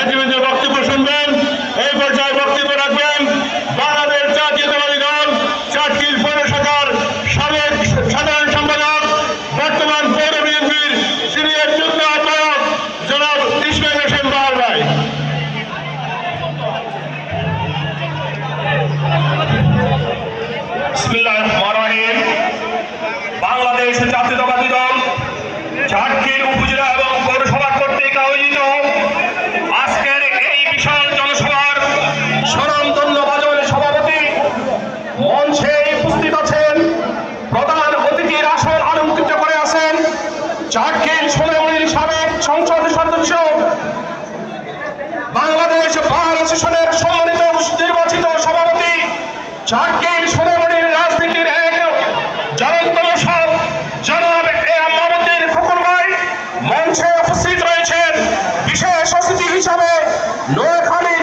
নেতৃবৃন্দের বক্তব্য শুনবেন, এই পর্যায়ে বক্তব্য বাংলাদেশ জাতীয়তাবাদী দল চাটকিল সাধারণ সম্পাদক, বর্তমান পৌর বিএনপির সিনিয়র যুগ্ম আহ্বায়ক জনাব ইসমাইল হোসেন বাহার বাংলাদেশ জাতীয়তাবাদী দল ঝাটকির সোনামণির সাবেক সংসদ সদস্য। বাংলাদেশ বার অ্যাসোসিয়েশনের সম্মানিত নির্বাচিত সভাপতি। ঝাড়খণ্ড সোনামণির রাজনীতির এক জ্বলন্তম সব জনাব এ মোহাম্মদের ফখর ভাই মঞ্চে উপস্থিত রয়েছেন। বিশেষ অতিথি হিসাবে নোয়াখালী